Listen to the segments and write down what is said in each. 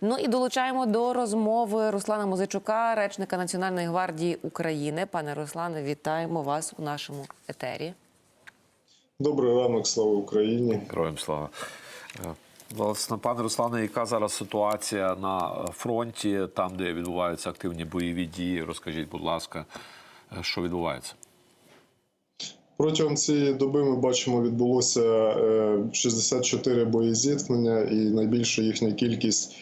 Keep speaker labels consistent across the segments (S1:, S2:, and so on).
S1: Ну і долучаємо до розмови Руслана Музичука, речника Національної гвардії України. Пане Руслане, вітаємо вас у нашому етері.
S2: Добрий ранок, слава Україні.
S3: Героям слава. Е, Власне, пане Руслане, яка зараз ситуація на фронті, там, де відбуваються активні бойові дії? Розкажіть, будь ласка, е, що відбувається?
S2: Протягом цієї доби ми бачимо, відбулося е, 64 боєзіткнення, і найбільша їхня кількість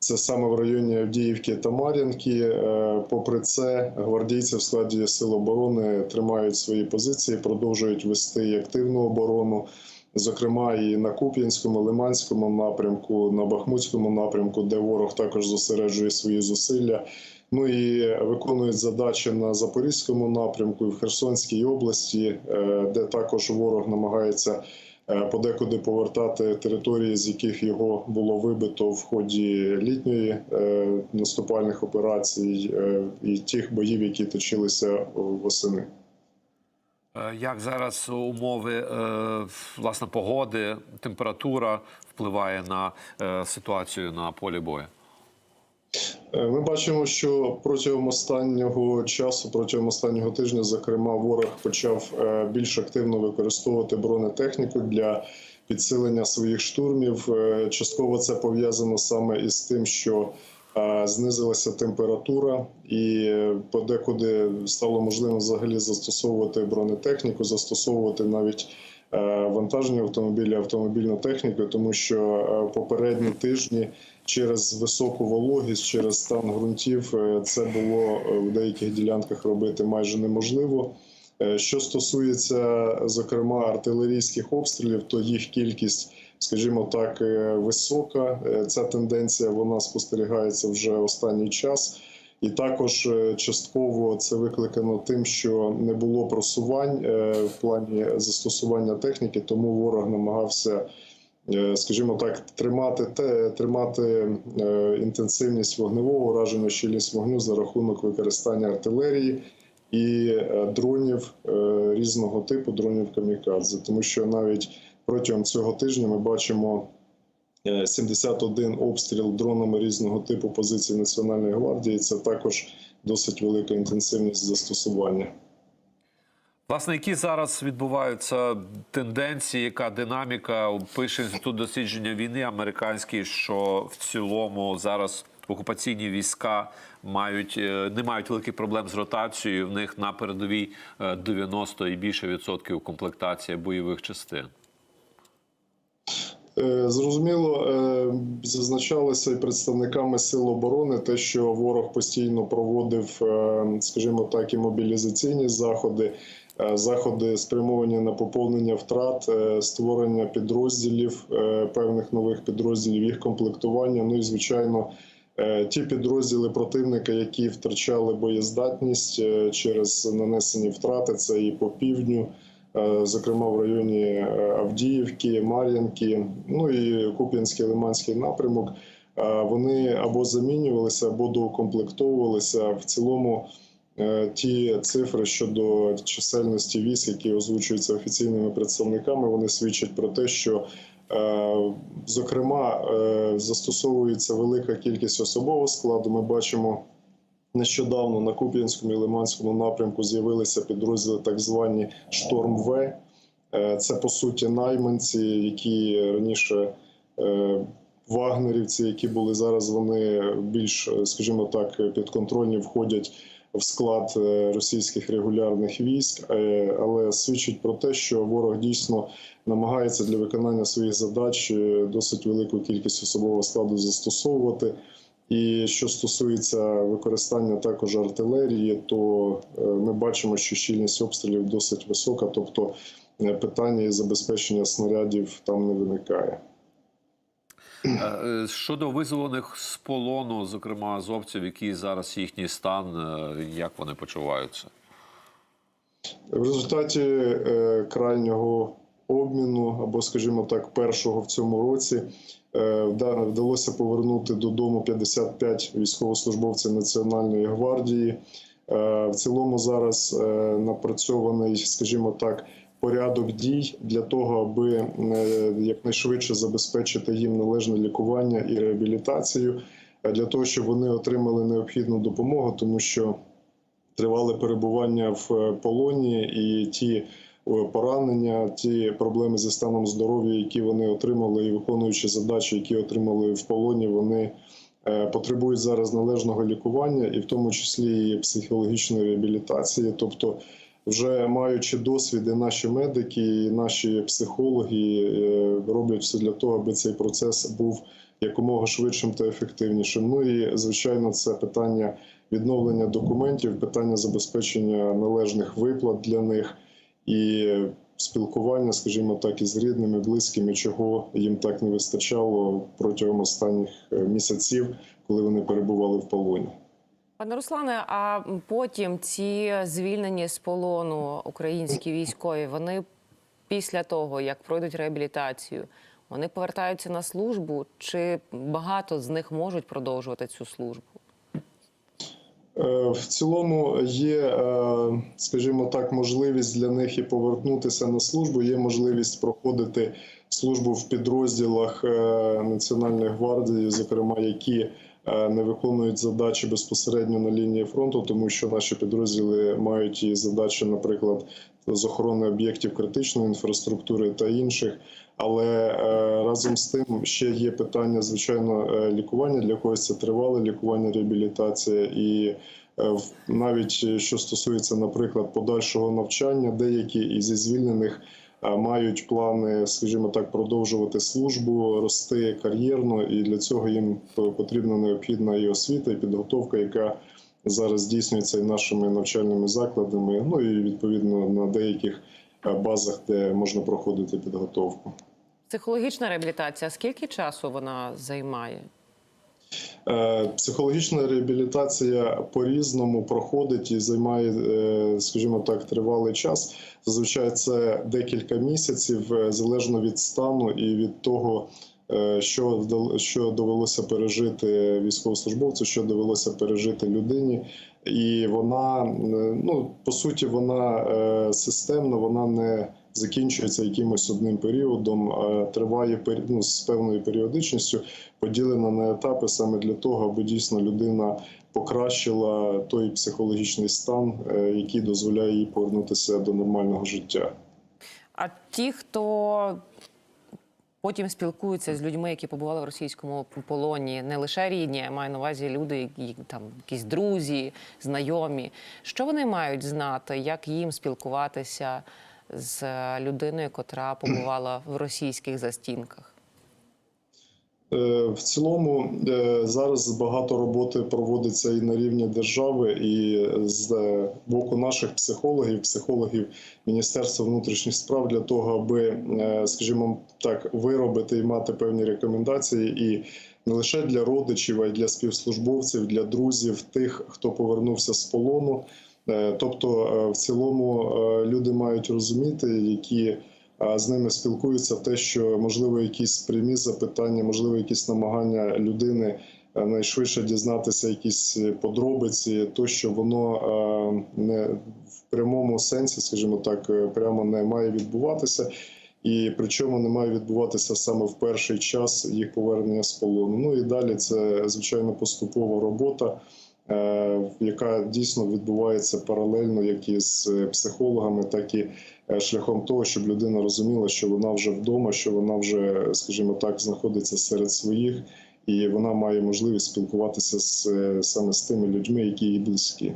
S2: це саме в районі Авдіївки та Мар'їнки. Е, Попри це, гвардійці в складі сил оборони тримають свої позиції, продовжують вести активну оборону. Зокрема, і на Куп'янському, Лиманському напрямку, на Бахмутському напрямку, де ворог також зосереджує свої зусилля. Ну і виконують задачі на Запорізькому напрямку і в Херсонській області, е, де також ворог намагається подекуди повертати території, з яких його було вибито в ході літньої е, наступальних операцій е, і тих боїв, які точилися восени.
S3: Е, Як зараз умови е, власне погоди, температура впливає на е, ситуацію на полі бою?
S2: Е, Ми бачимо, що протягом останнього часу, протягом останнього тижня, зокрема, ворог почав е, більш активно використовувати бронетехніку для підсилення своїх штурмів. Е, Частково це пов'язано саме із тим, що знизилася температура, і подекуди стало можливо взагалі застосовувати бронетехніку, застосовувати навіть вантажні автомобілі, автомобільну техніку, тому що е, попередні тижні через високу вологість, через стан ґрунтів, е, це було е, в деяких ділянках робити майже неможливо. Е, Що стосується зокрема артилерійських обстрілів, то їх кількість, скажімо так, е, висока. Е, Ця тенденція вона спостерігається вже останній час. І також е, частково це викликано тим, що не було просувань е, в плані застосування техніки, тому ворог намагався, е, скажімо так, тримати те, тримати інтенсивність вогневого ураження, щільність вогню за рахунок використання артилерії і дронів різного типу, дронів камікадзе, тому що навіть протягом цього тижня ми бачимо. Е, 71 обстріл дронами різного типу позицій Національної гвардії. Це також досить велика інтенсивність застосування.
S3: Власне, які зараз відбуваються тенденції, яка динаміка пише інститут дослідження війни американський, що в цілому зараз окупаційні війська мають е, не мають великих проблем з ротацією. В них на передовій е, 90 і більше відсотків комплектація бойових частин.
S2: Е, Зрозуміло, е, зазначалося і представниками сил оборони те, що ворог постійно проводив, е, скажімо так, і мобілізаційні заходи, заходи спрямовані на поповнення втрат, створення підрозділів, певних нових підрозділів, їх комплектування. Ну і звичайно. Ті підрозділи противника, які втрачали боєздатність через нанесені втрати, це і по півдню, зокрема в районі е, Авдіївки, Мар'їнки, ну і Куп'янський Лиманський напрямок. е, Вони або замінювалися, або доукомплектовувалися. В цілому е, ті цифри щодо чисельності військ, які озвучуються офіційними представниками, вони свідчать про те, що Е, Зокрема, е, застосовується велика кількість особового складу. Ми бачимо нещодавно на Куп'янському і Лиманському напрямку з'явилися підрозділи, так звані Шторм В. Е, Це по суті найманці, які раніше е, вагнерівці, які були зараз, вони більш, е, скажімо так, підконтрольні входять в склад російських регулярних військ, але свідчить про те, що ворог дійсно намагається для виконання своїх задач досить велику кількість особового складу застосовувати. І що стосується використання також артилерії, то е, ми бачимо, що щільність обстрілів досить висока, тобто е, питання із забезпечення снарядів там не виникає.
S3: Е, Щодо визволених з полону, зокрема азовців, який зараз їхній стан, як вони почуваються?
S2: В результаті крайнього обміну, або, скажімо так, першого в цьому році, е, вдалося повернути додому 55 військовослужбовців Національної гвардії. Е, В цілому зараз е, напрацьований, скажімо так, порядок дій для того, аби якнайшвидше забезпечити їм належне лікування і реабілітацію, для того, щоб вони отримали необхідну допомогу, тому що тривале перебування в полоні і ті поранення, ті проблеми зі станом здоров'я, які вони отримали, і виконуючи задачі, які отримали в полоні, вони е, потребують зараз належного лікування, і в тому числі і психологічної реабілітації. Тобто, вже маючи досвід, і наші медики, і наші психологи е, роблять все для того, аби цей процес був якомога швидшим та ефективнішим. Ну і звичайно, це питання відновлення документів, питання забезпечення належних виплат для них і спілкування, скажімо так, із рідними, близькими, чого їм так не вистачало протягом останніх е, місяців, коли вони перебували в полоні.
S1: Пане Руслане, а потім ці звільнені з полону українські військові, вони після того, як пройдуть реабілітацію, вони повертаються на службу, чи багато з них можуть продовжувати цю службу?
S2: Е, В цілому є, е, скажімо так, можливість для них і повернутися на службу. Є можливість проходити службу в підрозділах е, Національної гвардії, зокрема, які не виконують задачі безпосередньо на лінії фронту, тому що наші підрозділи мають і задачі, наприклад, з охорони об'єктів критичної інфраструктури та інших. Але е, разом з тим ще є питання, звичайно, е, лікування для когось це тривале лікування, реабілітація і е, навіть е, що стосується, наприклад, подальшого навчання, деякі із звільнених е, мають плани, скажімо так, продовжувати службу, рости кар'єрно, і для цього їм потрібна необхідна і освіта, і підготовка, яка зараз здійснюється і нашими навчальними закладами, ну і відповідно на деяких базах, де можна проходити підготовку.
S1: Психологічна реабілітація, скільки часу вона займає?
S2: Е, Психологічна реабілітація по-різному проходить і займає, е, скажімо так, тривалий час. Зазвичай це декілька місяців, е, залежно від стану і від того, що що довелося пережити військовослужбовцю, що довелося пережити людині. І вона, е, ну по суті, вона е, системна, вона не закінчується якимось одним періодом, а триває ну, з певною періодичністю поділена на етапи саме для того, аби дійсно людина покращила той психологічний стан, е, який дозволяє їй повернутися до нормального життя.
S1: А ті, хто потім спілкуються з людьми, які побували в російському полоні, не лише рідні, а маю на увазі люди, які там якісь друзі, знайомі. Що вони мають знати, як їм спілкуватися з людиною, котра побувала в російських застінках?
S2: Е, В цілому е, зараз багато роботи проводиться і на рівні держави, і з боку наших психологів, психологів Міністерства внутрішніх справ для того, аби, е, скажімо так, виробити і мати певні рекомендації, і не лише для родичів, а й для співслужбовців, для друзів, тих, хто повернувся з полону. Тобто, в цілому люди мають розуміти, які з ними спілкуються те, що можливо якісь прямі запитання, можливо, якісь намагання людини е, найшвидше дізнатися якісь подробиці, то що воно е, не в прямому сенсі, скажімо так, е, прямо не має відбуватися. І причому не має відбуватися саме в перший час їх повернення з полону. Ну і далі це звичайно поступова робота, яка дійсно відбувається паралельно, як і з психологами, так і шляхом того, щоб людина розуміла, що вона вже вдома, що вона вже, скажімо так, знаходиться серед своїх, і вона має можливість спілкуватися з е, саме з тими людьми, які їй близькі.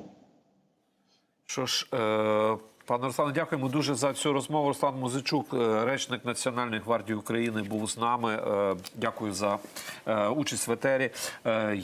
S3: Що ж, е, пане Руслане, дякуємо дуже за цю розмову. Руслан Музичук, е, речник Національної гвардії України, був з нами. Е, дякую за е, участь в етері. Е,